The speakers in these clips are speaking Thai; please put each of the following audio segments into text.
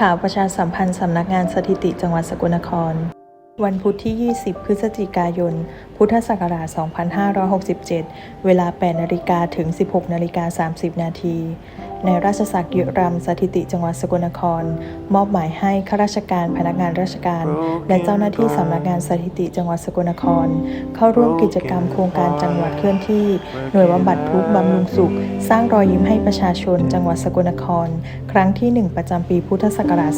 ข่าวประชาสัมพันธ์สำนักงานสถิติจังหวัดสกลนคร วันพุธที่ 20 พฤศจิกายน พุทธศักราช 2567 เวลา 8 นาฬิกาถึง 16 นาฬิกา 30 นาที ในราชสักดิ์ยุรำสถิติจังหวัดสกลนคร มอบหมายให้ข้าราชการพนักงานราชการ และเจ้าหน้าที่สำนักงานสถิติจังหวัดสกลนคร เข้าร่วมกิจกรรมโครงการจังหวัดเคลื่อนที่ หน่วยบำบัดทุกข์บำรุงสุข สร้างรอยยิ้มให้ประชาชนจังหวัดสกลนคร ครั้งที่ 1 ประจำปีพุทธศักราช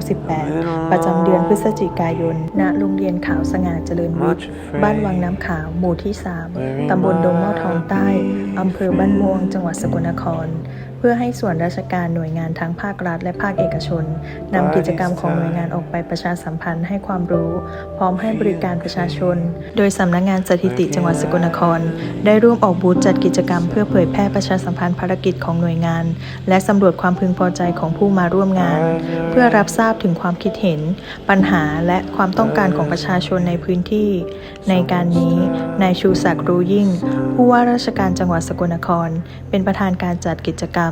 2568 ประจำเดือนพฤศจิกายน ณ โรงเรียนขาวสง่าเจริญวิทย์ บ้านวังน้ำขาว หมู่ที่ 3 ตำบลดงหม้อทองใต้ อำเภอบ้านม่วง จังหวัดสกลนครเพื่อให้ส่วนราชการหน่วยงานทั้งภาครัฐ และภาคเอกชนนำกิจกรรมของหน่วยงานออกไปประชาสัมพันธ์ให้ความรู้ พร้อมให้บริการประชาชน โดยสำนักงานสถิติจังหวัดสกลนคร ได้ร่วมออกบูธจัดกิจกรรม เพื่อเผยแพร่ประชาสัมพันธ์ภารกิจของหน่วยงาน และสำรวจความพึงพอใจของผู้มาร่วมงาน เพื่อรับทราบถึงความคิดเห็น ปัญหาและความต้องการของประชาชนในพื้นที่ ในการนี้นายชูศักดิ์รู้ยิ่ง ผู้ว่าราชการจังหวัดสกลนคร เป็นประธานการจัดกิจกรรม